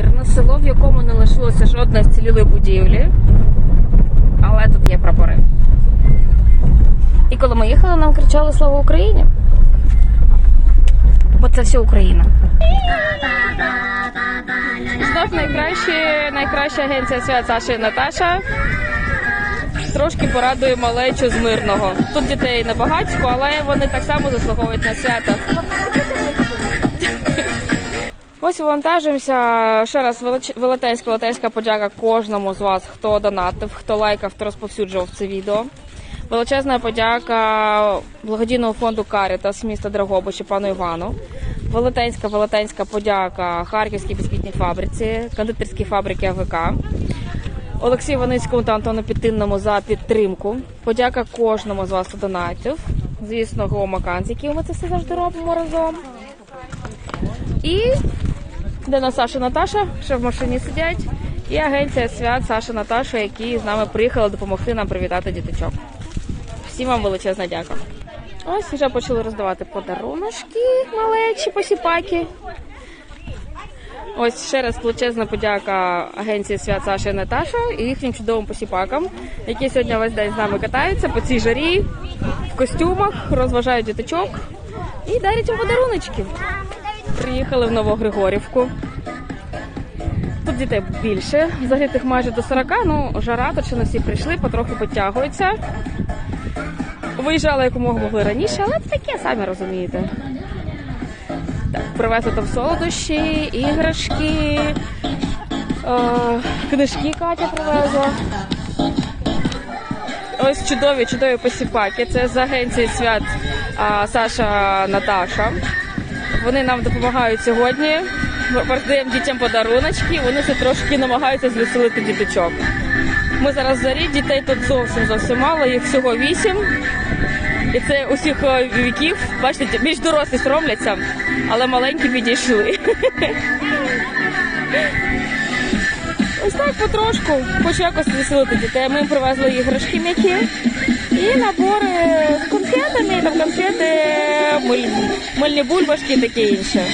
мирне село, в якому не лишилося жодної вцілілої будівлі. Але тут є прапори. І коли ми їхали, нам кричали Слава Україні! Бо це все Україна. Знов найкращі, найкраща агенція свят Саша і Наташа. Трошки порадує малечу з мирного. Тут дітей небагатько, але вони так само заслуговують на свято. Ось вантажимося. Ще раз велетенська велетенська подяка кожному з вас, хто донатив, хто лайкав, хто розповсюджував це відео. Величезна подяка благодійного фонду Карітас міста Драгобичі пану Івану. Велетенська велетенська подяка Харківській бісквітній фабриці, кондитерській фабрики АВК. Олексію Ваницькому та Антону Підтинному за підтримку. Подяка кожному з вас, хто донатів. Звісно, Гома з яким ми це все завжди робимо разом. І де на Саша Наташа, ще в машині сидять. І агенція свят Саша Наташа, які з нами приїхали допомогти нам привітати діточок. Всім вам величезна дяка. Ось вже почали роздавати подаруночки малечі, посіпаки. Ось ще раз величезна подяка агенції свят Саша і Наташа і їхнім чудовим посіпакам, які сьогодні весь день з нами катаються по цій жарі, в костюмах, розважають діточок і дарять їм подаруночки. Приїхали в Новогригорівку. Тут дітей більше, взагалі тих майже до 40, ну жара, то чи всі прийшли, потроху підтягуються. Виїжджали якомога могли раніше, але таке, самі розумієте. Так, привезли там солодощі, іграшки, е, книжки Катя привезла. Ось чудові, чудові посіпаки. Це з агенції свят а, Саша Наташа. Вони нам допомагають сьогодні. Ми дітям подаруночки, вони все трошки намагаються звеселити діточок. Ми зараз в зарі, дітей тут зовсім зовсім мало, їх всього вісім. І це усіх е, віків. Бачите, більш дорослі соромляться, але маленькі підійшли. Ось так потрошку, хоч якось веселити дітей. Ми їм привезли іграшки м'які і набори з конфетами, там конфети, миль- мильні бульбашки і таке інше.